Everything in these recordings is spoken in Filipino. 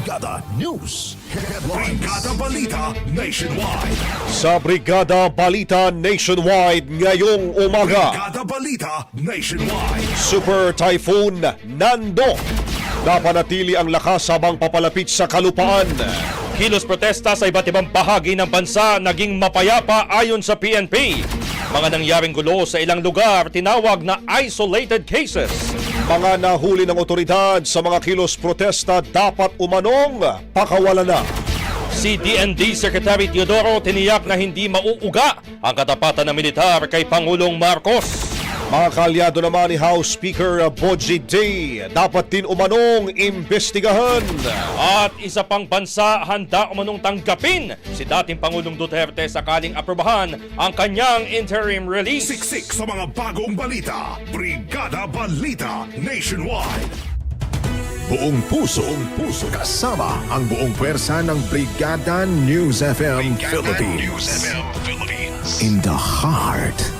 Brigada News Headlines. Brigada Balita Nationwide. Sa Brigada Balita Nationwide ngayong umaga, Brigada Balita Nationwide. Super Typhoon Nando. Napanatili ang lakas habang papalapit sa kalupaan. Kilos protesta sa iba't ibang bahagi ng bansa naging mapayapa ayon sa PNP. Mga nangyaring gulo sa ilang lugar tinawag na isolated cases. Mga nahuli ng otoridad sa mga kilos protesta dapat umanong pakawalan na. Si DND Secretary Teodoro tiniyak na hindi mauuga ang katapatan ng militar kay Pangulong Marcos. Mga kalyado naman ni House Speaker Boji Day dapat din umanong imbestigahan. At isa pang bansa handa umanong tanggapin si dating Pangulong Duterte sakaling aprobahan ang kanyang interim release. Siksik sa mga bagong balita. Brigada Balita Nationwide. Buong puso, buong puso kasama ang buong pwersa ng Brigada News FM Philippines. In the heart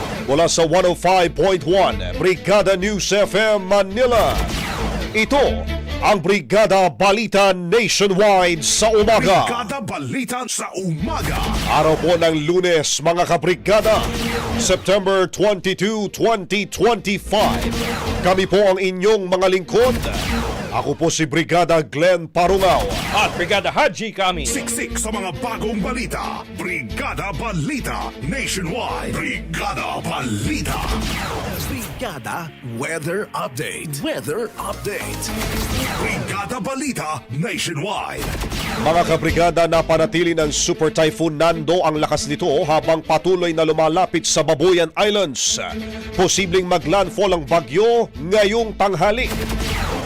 Mula sa 105.1 Brigada News FM Manila. Ito ang Brigada Balita Nationwide sa umaga. Brigada Balita sa umaga. Araw po ng lunes mga kabrigada, September 22, 2025. Kami po ang inyong mga lingkod. Ako po si Brigada Glenn Parungaw. At Brigada Haji kami. Siksik sa mga bagong balita. Brigada Balita Nationwide. Brigada Balita. Brigada Weather Update. Weather Update. Brigada Balita Nationwide. Mga kabrigada, napanatili ng Super Typhoon Nando ang lakas nito habang patuloy na lumalapit sa Babuyan Islands. Posibleng maglandfall ang bagyo ngayong tanghali.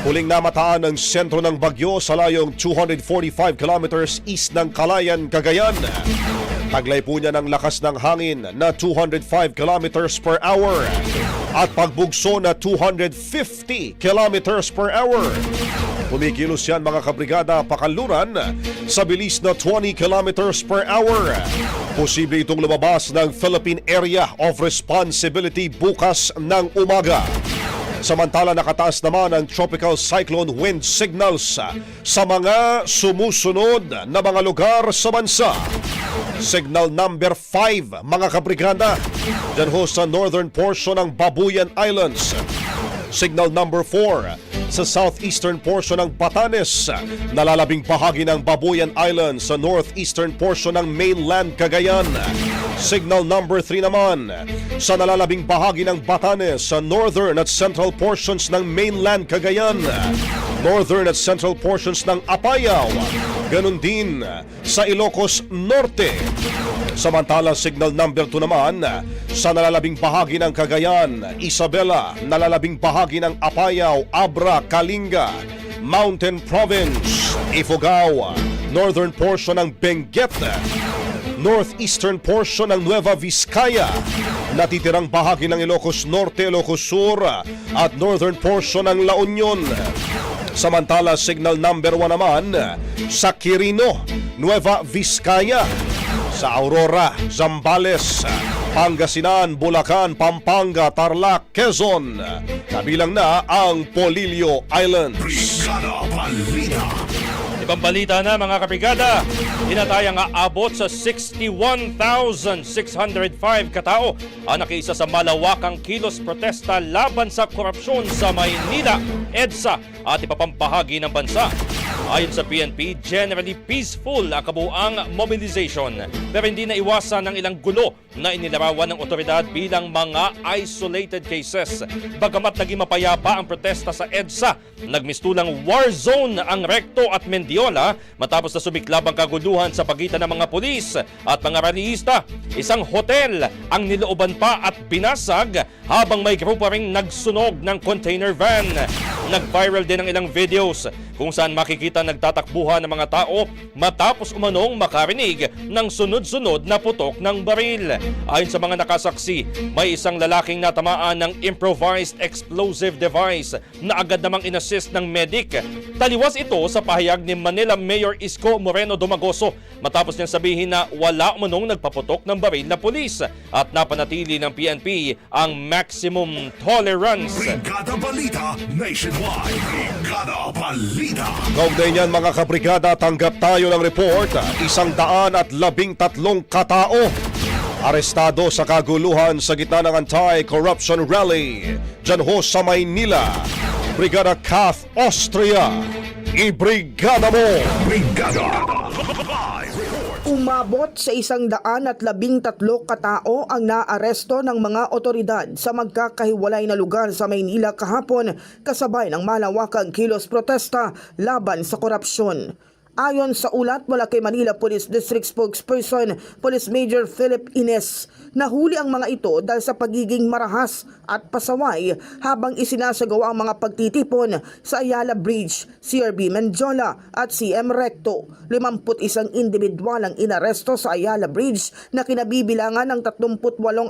Huling namataan ng sentro ng bagyo sa layong 245 kilometers east ng Kalayan, Cagayan. Taglay po niya ng lakas ng hangin na 205 kilometers per hour at pagbugso na 250 kilometers per hour. Kumikilos yan mga kabrigada pakanluran sa bilis na 20 kilometers per hour. Posible itong lumabas ng Philippine Area of Responsibility bukas ng umaga. Samantala nakataas naman ang tropical cyclone wind signals sa mga sumusunod na mga lugar sa bansa. Signal number 5 mga kabrigada dyan ho sa northern portion ng Babuyan Islands. Signal number 4 sa southeastern portion ng Batanes, nalalabing bahagi ng Babuyan Island sa northeastern portion ng mainland Cagayan. Signal number 3 naman sa nalalabing bahagi ng Batanes sa northern at central portions ng mainland Cagayan. Northern at central portions ng Apayao. Ganon din sa Ilocos Norte. Samantala, signal number 2 naman sa nalalabing bahagi ng Cagayan, Isabela, nalalabing bahagi ng Apayao, Abra, Kalinga, Mountain Province, Ifugao, northern portion ng Benguet, northeastern portion ng Nueva Vizcaya, natitirang bahagi ng Ilocos Norte, Ilocos Sur, at northern portion ng La Union. Samantala, signal number 1 naman sa Quirino, Nueva Vizcaya, sa Aurora, Zambales, Pangasinan, Bulacan, Pampanga, Tarlac, Quezon. Kabilang na ang Polillo Islands. Ibang balita na mga kabrigada, tinatayang aabot sa 61,605 katao ang nakiisa sa malawakang kilos protesta laban sa korupsyon sa Maynila, EDSA at bahagi ng bansa. Ayon sa PNP, generally peaceful ang kabuang mobilization pero hindi na iwasan ng ilang gulo na inilarawan ng otoridad bilang mga isolated cases. Bagamat naging mapayapa ang protesta sa EDSA, nagmistulang war zone ang Recto at Mendiola matapos na sumiklab ang kaguluhan sa pagitan ng mga pulis at mga rallyista. Isang hotel ang nilooban pa at binasag habang may grupo ring nagsunog ng container van. Nag-viral din ang ilang videos kung saan makikita nagtatakbuhan ng mga tao matapos umanong makarinig ng sunod-sunod na putok ng baril. Ayon sa mga nakasaksi, may isang lalaking natamaan ng improvised explosive device na agad namang inassist ng medic. Taliwas ito sa pahayag ni Manila Mayor Isko Moreno Domagoso matapos niyang sabihin na wala umanong nagpaputok ng baril na pulis at napanatili ng PNP ang maximum tolerance. Brigada Balita Nationwide. Brigada Balita. Kaugnay niyan mga kabrigada, tanggap tayo ng report. Isang daan at labing tatlong katao. Arestado sa kaguluhan sa gitna ng anti-corruption rally. Diyan ho sa Maynila. Brigada Kath Austria. Ibrigada mo! Brigada. Umabot sa isang daan at labing tatlo katao ang naaresto ng mga otoridad sa magkakahiwalay na lugar sa Maynila kahapon kasabay ng malawakang kilos protesta laban sa korupsyon. Ayon sa ulat mula kay Manila Police District Spokesperson Police Major Philip Ines, nahuli ang mga ito dahil sa pagiging marahas at pasaway habang isinasagawa ang mga pagtitipon sa Ayala Bridge, CRB Menjola at CM Recto. 51 individual ang inaresto sa Ayala Bridge na kinabibilangan ng 38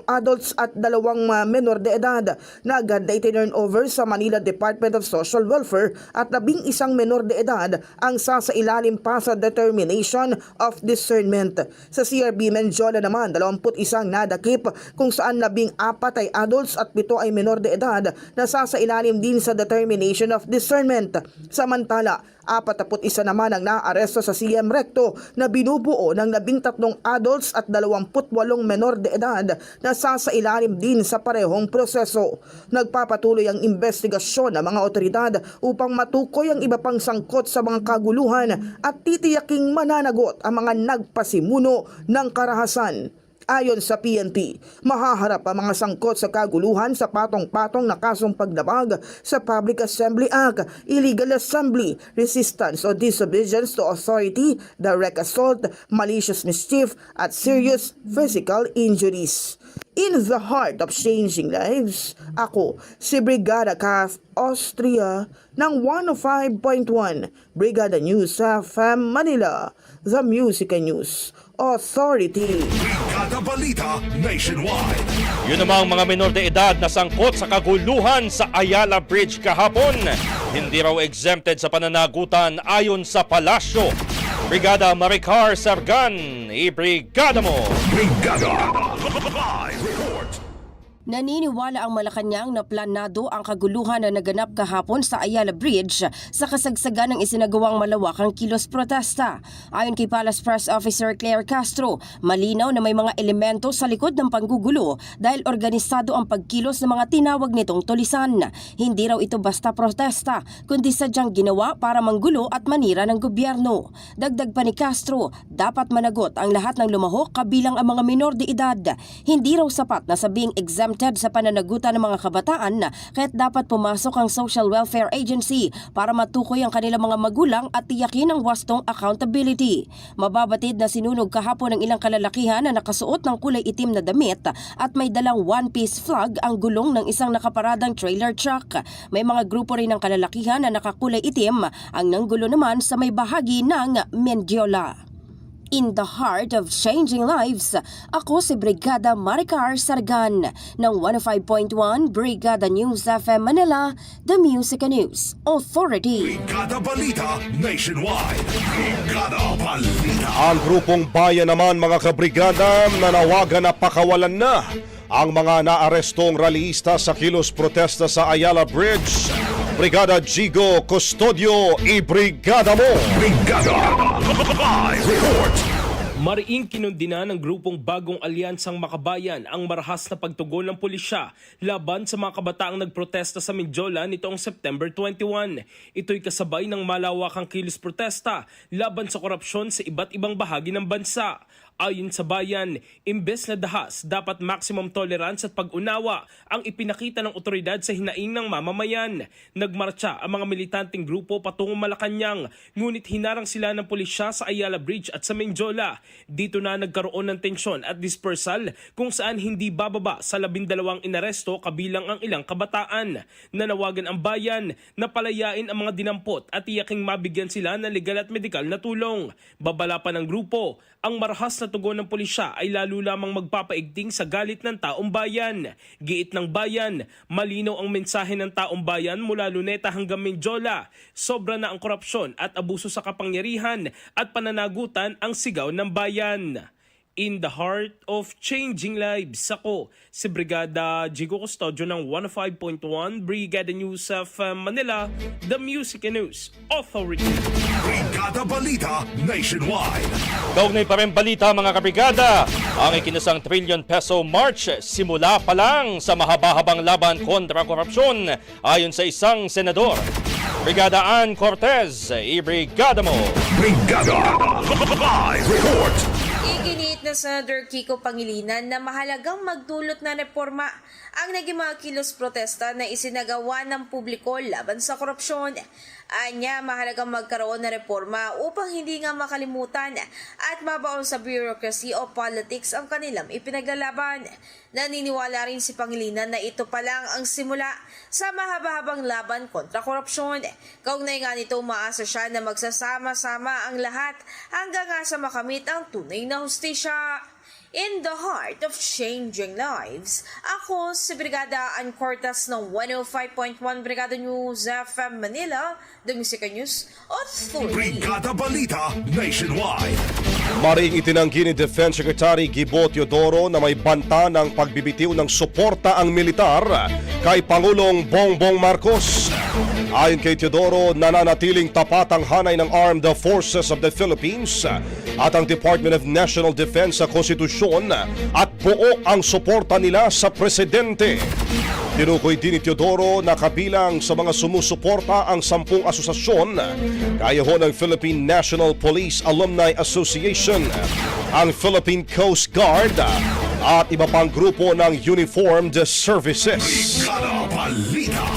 adults at dalawang menor de edad na agad na itinurn over sa Manila Department of Social Welfare at labing isang menor de edad ang sasailalim pa sa determination of discernment. Sa CRB Menjola naman, 21 nadakip kung saan labing apat ay adults at pito ay menor de edad na sasailalim din sa determination of discernment. Samantala, 41 naman ang naaresto sa CM Recto na binubuo ng 13 adults at 28 menor de edad na sasailalim din sa parehong proseso. Nagpapatuloy ang investigasyon ng mga otoridad upang matukoy ang iba pang sangkot sa mga kaguluhan at titiyaking mananagot ang mga nagpasimuno ng karahasan. Ayon sa PNP, mahaharap ang mga sangkot sa kaguluhan sa patong-patong na kasong paglabag sa Public Assembly Act, illegal assembly, resistance or disobedience to authority, direct assault, malicious mischief, at serious physical injuries. In the heart of changing lives, ako si Brigada Kath Austria ng 105.1 Brigada News FM Manila, The Music and News Authority. Balita Nationwide. Yun namang mga menor de edad na sangkot sa kaguluhan sa Ayala Bridge kahapon. Hindi raw exempted sa pananagutan ayon sa palasyo. Brigada Maricar Sargan, ibrigada mo! Brigada Live Report Naniniwala ang Malacanang na planado ang kaguluhan na naganap kahapon sa Ayala Bridge sa kasagsagan ng isinagawang malawakang kilos protesta. Ayon kay Palace Press Officer Claire Castro, malinaw na may mga elemento sa likod ng panggugulo dahil organisado ang pagkilos ng mga tinawag nitong tulisan. Hindi raw ito basta protesta, kundi sadyang ginawa para manggulo at manira ng gobyerno. Dagdag pa ni Castro, dapat managot ang lahat ng lumahok kabilang ang mga minor de edad. Hindi raw sapat na sabing exempted sa pananagutan ng mga kabataan kaya't dapat pumasok ang Social Welfare Agency para matukoy ang kanilang mga magulang at tiyakin ang wastong accountability. Mababatid na sinunog kahapon ng ilang kalalakihan na nakasuot ng kulay itim na damit at may dalang one-piece flag ang gulong ng isang nakaparadang trailer truck. May mga grupo rin ng kalalakihan na nakakulay itim ang nanggulo naman sa may bahagi ng Mendiola. In the heart of changing lives, ako si Brigada Maricar Sargan ng 105.1 Brigada News FM Manila, The Music and News Authority. Brigada Balita Nationwide Brigada Balita Ang grupong bayan naman mga kabrigada nanawagan na pakawalan na ang mga naarestong rallyista sa kilos protesta sa Ayala Bridge. Brigada Gigo Custodio, ibrigada mo! Brigada Live Report Mariing kinundina ng grupong Bagong Alyansang Makabayan ang marahas na pagtugon ng pulisya laban sa mga kabataang nagprotesta sa Mindiola nitong September 21. Ito'y kasabay ng malawakang kilos protesta laban sa korupsyon sa iba't ibang bahagi ng bansa. Ayon sa bayan, imbes na dahas, dapat maximum tolerance at pag-unawa ang ipinakita ng otoridad sa hinaing ng mamamayan. Nagmarcha ang mga militanteng grupo patungong Malacanang, ngunit hinarang sila ng pulisya sa Ayala Bridge at sa Menjola. Dito na nagkaroon ng tensyon at dispersal kung saan hindi bababa sa labindalawang inaresto kabilang ang ilang kabataan. Nanawagan ang bayan na palayain ang mga dinampot at iyaking mabigyan sila ng legal at medikal na tulong. Babala pa ng grupo, ang marahas na tugon ng pulisya ay lalo lamang magpapaigting sa galit ng taong bayan. Giit ng bayan, malinaw ang mensahe ng taong bayan mula Luneta hanggang Menjola. Sobra na ang korupsyon at abuso sa kapangyarihan at pananagutan ang sigaw ng bayan. In the heart of changing lives, ako si Brigada Jigo Custodio ng 105.1 Brigada News of uh, Manila, The Music and News Authority. Brigada Balita Nationwide Kaugnay pa rin balita mga kabrigada, ang ikinasang trillion peso march simula pa lang sa mahaba-habang laban kontra korupsyon ayon sa isang senador. Brigada Ann Cortez, ibrigada mo! Brigada Live Report Iginiit na Senator Kiko Pangilinan na mahalagang magdulot na reforma ang naging mga kilos protesta na isinagawa ng publiko laban sa korupsyon. Anya, mahalagang magkaroon ng reforma upang hindi nga makalimutan at mabaon sa bureaucracy o politics ang kanilang ipinaglalaban. Naniniwala rin si Pangilinan na ito pa lang ang simula sa mahaba-habang laban kontra korupsyon. Kaugnay nga nito, umaasa siya na magsasama-sama ang lahat hanggang nga sa makamit ang tunay na hustisya. In the heart of changing lives, ako si Brigada Ann Cortas ng 105.1 Brigada News FM Manila, The Music News Authority. Brigada Balita Nationwide Maring itinanggi ni Defense Secretary Gibo Teodoro na may banta ng pagbibitiw ng suporta ang militar kay Pangulong Bongbong Marcos. Ayon kay Teodoro, nananatiling tapat ang hanay ng Armed Forces of the Philippines at ang Department of National Defense sa konstitusyon at buo ang suporta nila sa presidente. Tinukoy din ni Teodoro na kabilang sa mga sumusuporta ang sampung asosasyon kaya ho ng Philippine National Police Alumni Association, ang Philippine Coast Guard at iba pang grupo ng Uniformed Services. Balita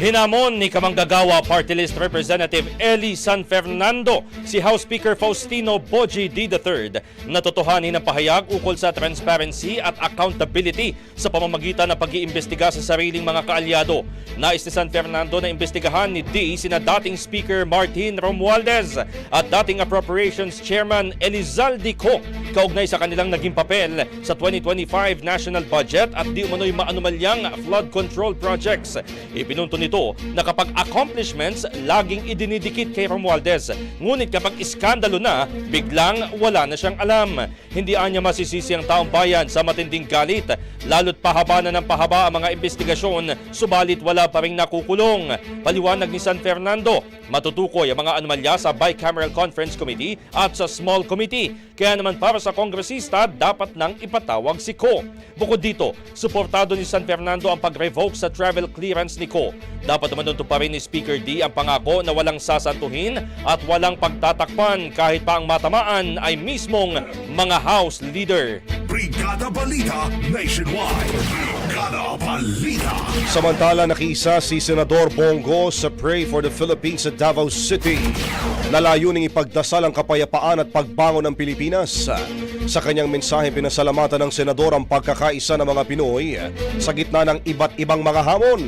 Hinamon ni Kamanggagawa Party List Representative Eli San Fernando si House Speaker Faustino Boji D. III na totohanin ang pahayag ukol sa transparency at accountability sa pamamagitan ng pag-iimbestiga sa sariling mga kaalyado. Nais ni San Fernando na imbestigahan ni D. sina dating Speaker Martin Romualdez at dating Appropriations Chairman Elizalde Co. kaugnay sa kanilang naging papel sa 2025 national budget at di umano'y maanumalyang flood control projects. Ipinunto ni nito na kapag accomplishments, laging idinidikit kay Romualdez. Ngunit kapag iskandalo na, biglang wala na siyang alam. Hindi anya masisisi ang taong bayan sa matinding galit, lalo't pahaba na ng pahaba ang mga investigasyon, subalit wala pa rin nakukulong. Paliwanag ni San Fernando, matutukoy ang mga anomalya sa Bicameral Conference Committee at sa Small Committee. Kaya naman para sa kongresista, dapat nang ipatawag si Ko. Bukod dito, suportado ni San Fernando ang pag-revoke sa travel clearance ni Ko. Dapat naman pa rin ni Speaker D ang pangako na walang sasantuhin at walang pagtatakpan kahit pa ang matamaan ay mismong mga House Leader. Brigada Balita Nationwide. Brigada Balita. Samantala nakiisa si Senador Bongo sa Pray for the Philippines sa Davao City. Nalayuning ipagdasal ang kapayapaan at pagbangon ng Pilipinas. Sa kanyang mensahe pinasalamatan ng Senador ang pagkakaisa ng mga Pinoy sa gitna ng iba't ibang mga hamon.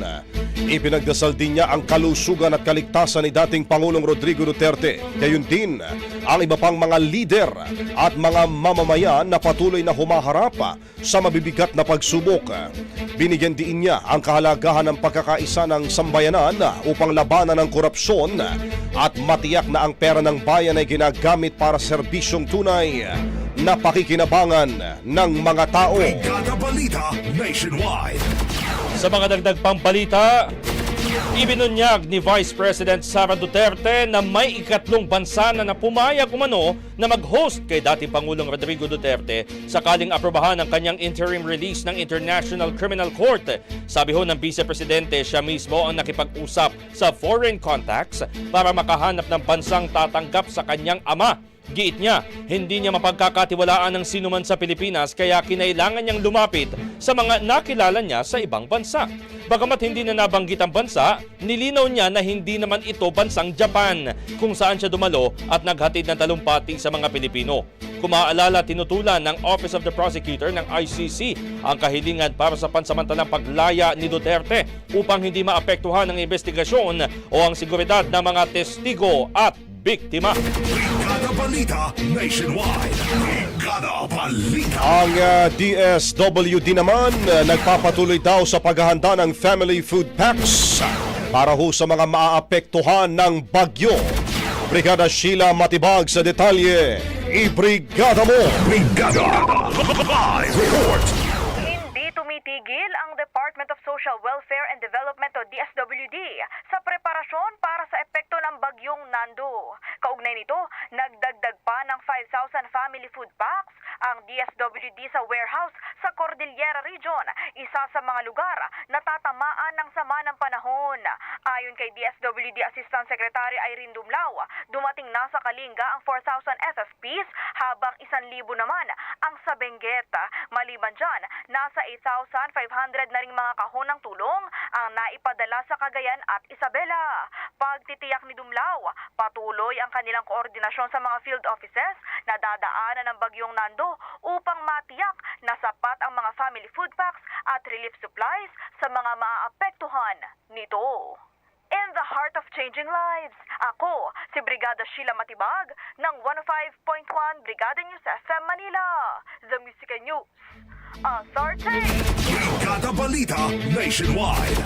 Ipinagdasal din niya ang kalusugan at kaligtasan ni dating Pangulong Rodrigo Duterte. Gayun din ang iba pang mga lider at mga mamamayan na patuloy na humaharap sa mabibigat na pagsubok. Binigyan din niya ang kahalagahan ng pagkakaisa ng sambayanan upang labanan ang korupsyon at matiyak na ang pera ng bayan ay ginagamit para serbisyong tunay na pakikinabangan ng mga tao. Balita Nationwide. Sa mga dagdag pang balita, ibinunyag ni Vice President Sara Duterte na may ikatlong bansa na napumayag umano na mag-host kay dating Pangulong Rodrigo Duterte sakaling aprobahan ang kanyang interim release ng International Criminal Court. Sabi ho ng Vice Presidente, siya mismo ang nakipag-usap sa foreign contacts para makahanap ng bansang tatanggap sa kanyang ama Giit niya, hindi niya mapagkakatiwalaan ng sinuman sa Pilipinas kaya kinailangan niyang lumapit sa mga nakilala niya sa ibang bansa. Bagamat hindi na nabanggit ang bansa, nilinaw niya na hindi naman ito bansang Japan kung saan siya dumalo at naghatid ng talumpati sa mga Pilipino. Kung maaalala, tinutulan ng Office of the Prosecutor ng ICC ang kahilingan para sa pansamantalang paglaya ni Duterte upang hindi maapektuhan ng investigasyon o ang seguridad ng mga testigo at biktima. Brigada Balita Nationwide. Brigada Balita. Ang uh, DSWD naman uh, nagpapatuloy daw sa paghahanda ng family food packs para ho sa mga maaapektuhan ng bagyo. Brigada Sheila Matibag sa detalye. Ibrigada mo! Brigada. Live report. Tumitigil ang Department of Social Welfare and Development o DSWD sa preparasyon para sa epekto ng bagyong Nando. Kaugnay nito, nagdagdag pa ng 5,000 family food packs ang DSWD sa warehouse sa Cordillera Region, isa sa mga lugar na tatamaan ng sama ng panahon. Ayon kay DSWD Assistant Secretary Irene Dumlao, dumating na sa Kalinga ang 4,000 FFPs habang 1,000 naman ang sa Benguet. Maliban dyan, nasa 8,500 na ring mga kahon ng tulong ang naipadala sa Cagayan at Isabela. Pagtitiyak ni Dumlao, patuloy ang kanilang koordinasyon sa mga field offices na dadaanan ng bagyong Nando upang matiyak na sapat ang mga family food packs at relief supplies sa mga maaapektuhan nito. In the heart of changing lives, ako si Brigada Sheila Matibag ng 105.1 Brigada News FM Manila, The Music News. Authority! Brigada Balita Nationwide.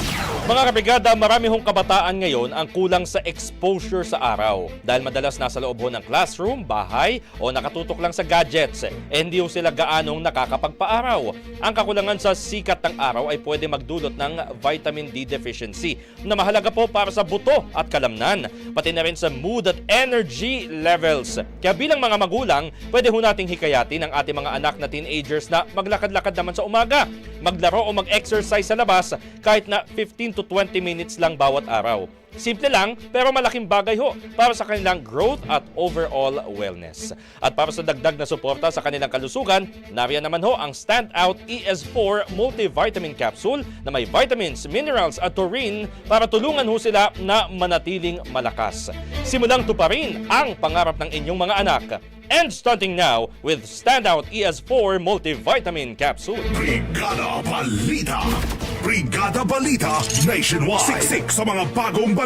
Mga kabrigada, marami hong kabataan ngayon ang kulang sa exposure sa araw. Dahil madalas nasa loob ho ng classroom, bahay, o nakatutok lang sa gadgets. Eh, hindi ho sila gaanong nakakapagpaaraw. Ang kakulangan sa sikat ng araw ay pwede magdulot ng vitamin D deficiency na mahalaga po para sa buto at kalamnan, pati na rin sa mood at energy levels. Kaya bilang mga magulang, pwede ho nating hikayatin ang ating mga anak na teenagers na maglakad-lakad naman sa umaga, maglaro o mag-exercise sa labas kahit na 15 to 20 minutes lang bawat araw. Simple lang pero malaking bagay ho para sa kanilang growth at overall wellness. At para sa dagdag na suporta sa kanilang kalusugan, nariyan naman ho ang Standout ES4 Multivitamin Capsule na may vitamins, minerals at taurine para tulungan ho sila na manatiling malakas. Simulang tuparin ang pangarap ng inyong mga anak. And starting now with Standout ES4 Multivitamin Capsule. Brigada Balita. Brigada Balita Nationwide. Siksik sa mga bagong balita.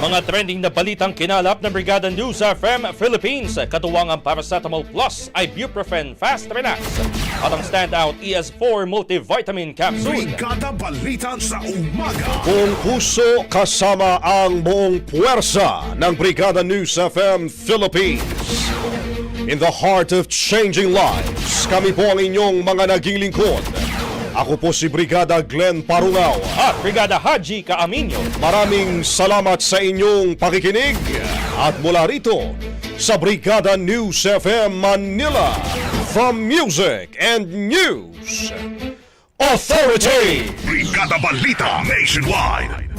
Mga trending na balitang kinalap ng Brigada News FM Philippines. Katuwang ang Paracetamol Plus, Ibuprofen Fast Relax. At ang standout ES4 Multivitamin Capsule. Brigada Balita sa umaga. Kung puso kasama ang buong puwersa ng Brigada News FM Philippines. In the heart of changing lives, kami po ang inyong mga naging lingkod. Ako po si Brigada Glenn Parungaw. At Brigada Haji Kaaminyo. Maraming salamat sa inyong pakikinig. At mula rito sa Brigada News FM Manila, the Music and News Authority. Brigada Balita Nationwide.